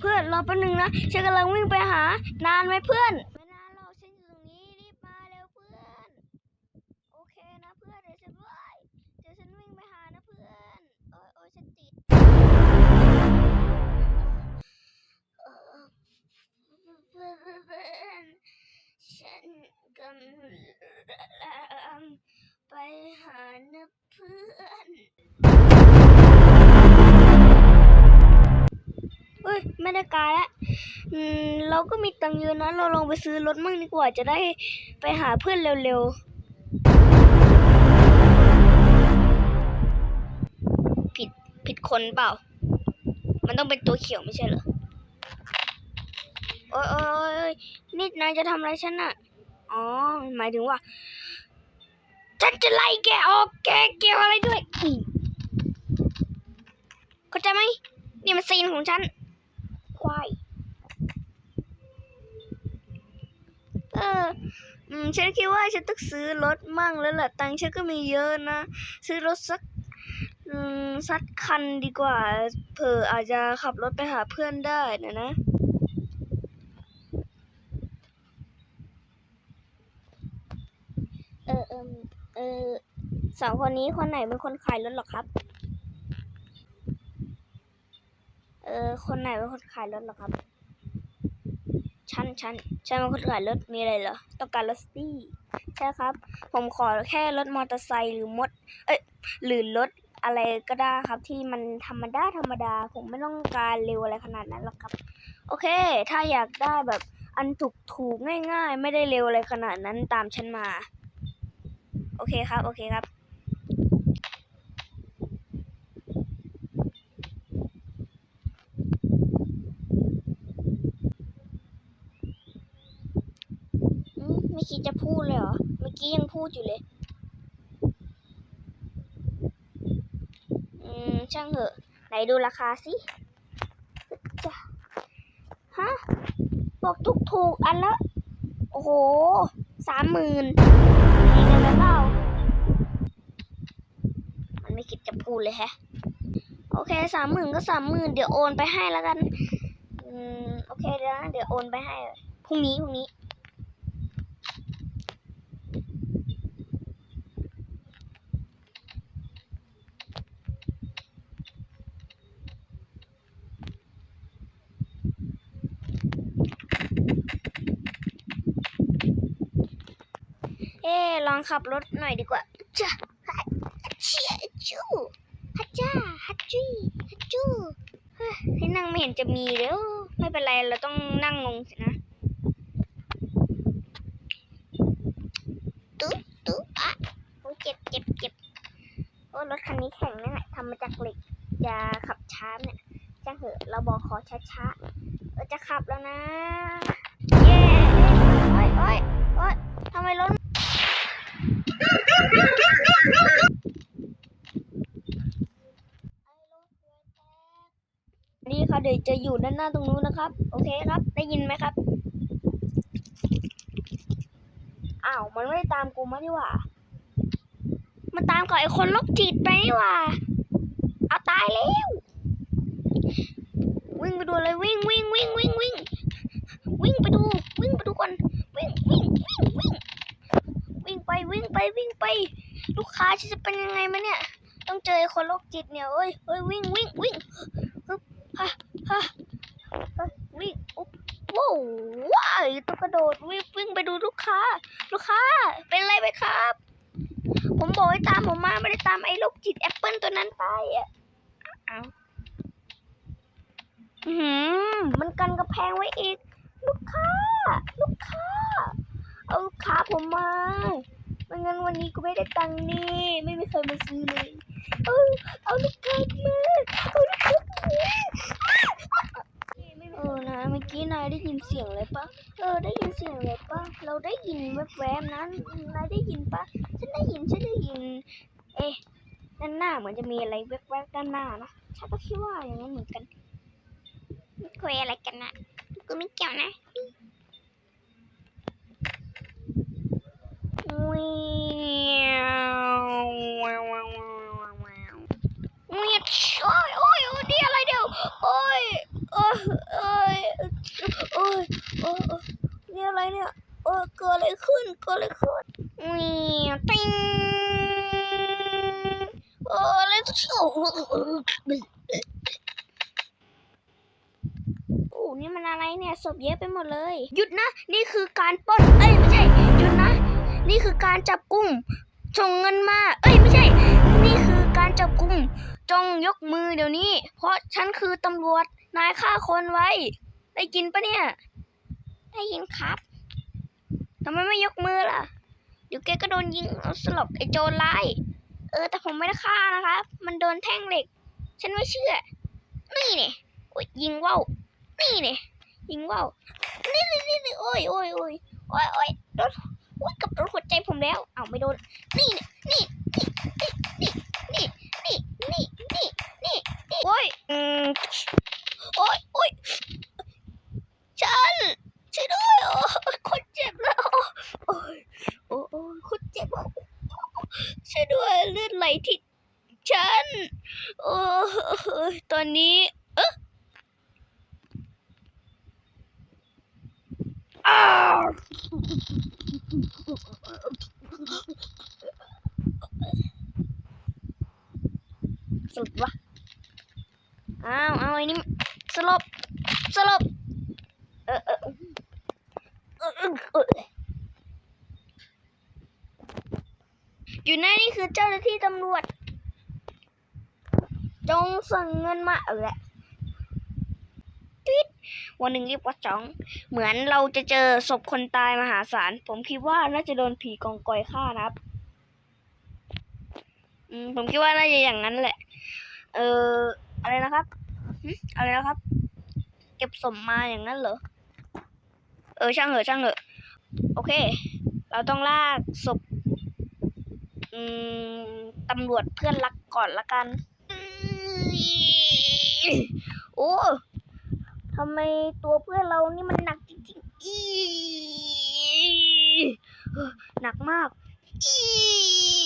เพื่อนรอแป๊บนึงนะฉันกำลังวิ่งไปหานานไหมเพื่อนไม่นานหรอกฉันอยู่ตรงนี้รีบมาเร็วเพื่อนโอเคนะเพื่อนเดี๋ยวฉันด้วยเดี๋ยวฉันวิ่งไปหานะเพื่อนโอ้ยโอ้ยฉันติดเพื่อนเพื่อนฉันกำลังไปหานะเพื่อน การแล้วเราก็มีตังค์เยอะนะเราลองไปซื้อรถมั่งดีกว่าจะได้ไปหาเพื่อนเร็วๆ ผิดผิดคนเปล่า มันต้องเป็นตัวเขียวไม่ใช่เหรอ โอ้ยโอ้ยนี่นายจะทำอะไรฉันอะอ๋อ หมายถึงว่า ฉันจะไล่แกออกแกเกี่ยวอะไรด้วยเข้าใจไหมนี่มันซีนของฉัน ควาย เอออืมฉันคิดว่าฉันต้องซื้อรถมั่งแล้วแหละตังค์ฉันก็มีเยอะนะ ซื้อรถสักอืมสักคันดีกว่า เผื่ออาจจะขับรถไปหาเพื่อนได้นะนะเออเออเออสองคนนี้คนไหนเป็นคนขายรถหรอครับ เออ คนไหนเป็นคนขายรถหรอครับ ฉันฉันฉันเป็นคนขายรถมีอะไรเหรอต้องการรถสตี้ใช่ครับ ผมขอแค่รถมอเตอร์ไซค์หรือมด เอ้ยหรือรถอะไรก็ได้ครับที่มันธรรมดาธรรมดา ผมไม่ต้องการเร็วอะไรขนาดนั้นหรอกครับ โอเค ถ้าอยากได้แบบอันถูกถูกง่าย ๆ ไม่ได้เร็วอะไรขนาดนั้นตามฉันมา โอเคครับ โอเคครับ อืมไม่ คิดจะพูดเลยเหรอ เมื่อกี้ยังพูดอยู่เลย อืม ช่างเหอะ ไหนดูราคาสิจ้ะฮะ บอกถูกถูกอันละ โอ้โห สามหมื่นมีเงินแล้วเปล่า มันไม่คิดจะพูดเลยแฮะ โอเคสามหมื่นก็สามหมื่นเดี๋ยวโอนไปให้แล้วกัน อืม โอเคเดี๋ยวนะเดี๋ยวโอนไปให้ พรุ่งนี้ พรุ่งนี้ เอ๊ลองขับรถหน่อยดีกว่าจ้าฮัจเชียจูฮัจจ้าฮัจจีฮัจจูเฮ้ยให้นั่งไม่เห็นจะมีเลยโอ้ไม่เป็นไรเราต้องนั่งลงสินะตุ๊บตุ๊บอะโอ้เจ็บเจ็บเจ็บโอ้รถคันนี้แข็งนะเนี่ยทำมาจากเหล็กจะขับช้าเนี่ยจ้างเหอะเราบอกขอช้าๆเราจะขับแล้วนะ จะอยู่ด้านหน้าตรงนู้นนะครับ โอเคครับ ได้ยินไหมครับ อ้าว มันไม่ได้ตามกูมานี่หว่า มันตามกับไอ้คนโรคจิตไปนี่ว่า เอาตายแล้ว วิ่งไปดูเลยวิ่งวิ่งวิ่งวิ่งวิ่งวิ่งไปดู วิ่งไปดูก่อน วิ่งวิ่งวิ่งวิ่งวิ่งไปวิ่งไปวิ่งไป ลูกค้าฉันจะเป็นยังไงมาเนี่ย ต้องเจอไอ้คนโรคจิตเนี่ยเอ้ยเอ้ยวิ่งวิ่งวิ่งฮึบฮะ ฮะวิ่งอุ๊บว้าวว้ายต้องกระโดดวิ่งวิ่งไปดูลูกค้า ลูกค้า เป็นไรไหมครับ ผมบอกให้ตามผมมาไม่ได้ตามไอ้โรคจิตแอปเปิลตัวนั้นไปอะเอาอือหืมมันกันกระแพงไว้อีก ลูกค้า ลูกค้า เอาลูกค้าผมมาไม่งั้นวันนี้ก็ไม่ได้ตังค์นี่ไม่มีใครมาซื้อเลย เอาเอาลูกค้ามาเอาลูกค้ามา อนะเมื่อกี้นายได้ยินเสียงเลยปะเออได้ยินเสียงเลยปะเราได้ยินแวบๆนั้นนายได้ยินปะฉันได้ยินฉันได้ยิน เอ๊ะด้านหน้าเหมือนจะมีอะไรแวบๆด้านหน้านะฉันก็คิดว่าอย่างนั้นเหมือนกันคุยอะไรกันนะกูไม่เกี่ยวนะว้าวว้าวว้าวว้าวว้าวว้าวโอ้ยโอ้ยโอ้ยนี่อะไรเดี๋ยวโอ้ยโอ้ยโอ้ ก็เลยขึ้นนี่ติ้งเออแล้ว โอ้นี่มันอะไรเนี่ยศพเยอะไปหมดเลย หยุดนะ นี่คือการปล้น เอ้ยไม่ใช่ หยุดนะ นี่คือการจับกุมส่งเงินมา เอ้ยไม่ใช่ นี่คือการจับกุมจงยกมือเดี๋ยวนี้ เพราะฉันคือตำรวจ นายฆ่าคนไว้ ได้ยินปะเนี่ย ได้ยินครับทำไมไม่ยกมือล่ะ เดี๋ยวแกก็โดนยิงเอาสลบไอ้โจรร้าย ออแต่ผมไม่ได้ฆ่านะครับ มันโดนแท่งเหล็ก ฉันไม่เชื่อ นี่เนี่ยโอ้ยยิงว่าวนี่เนี่ยยิงว่าวนี่นี่นี่นี่โอ้ยโอ้ยโอ้ยโอ้ยโอ้ยโดนโอ้ยกับรถหัวใจผมแล้ว เอ้าไม่โดน นี่เนี่ยนี่นี่นี่นี่นี่นี่นี่โอ้ยอืมโอ้ยโอ้ยฉันช่วยด้วยโอ้ยคนเจ็บแล้ว โอ้ยโอ้ยโอ้ยคนเจ็บ ช่วยด้วยเลือดไหลที่ฉัน โอ้ตอนนี้เออ้าวสลบวะอ้าว เอาไอ้นี่สลบ สลบเออเออเออเออเออ อยู่นั่นนี่คือเจ้าหน้าที่ตำรวจ จงส่งเงินมาเออแหละติ๊ดวันหนึ่งรีบวัดจ้อง เหมือนเราจะเจอศพคนตายมหาศาล ผมคิดว่าน่าจะโดนผีกองกอยฆ่านะครับ อืมผมคิดว่าน่าจะอย่างนั้นแหละ เอออะไรนะครับอะไรนะครับ เก็บศพมาอย่างนั้นเหรอ เออช่างเหอะช่างเหอะ โอเค เราต้องลากศพ ตำรวจเพื่อนรักก่อนละกัน โอ้ทำไมตัวเพื่อนเรานี่มันหนักจริงๆอีหนักมากอี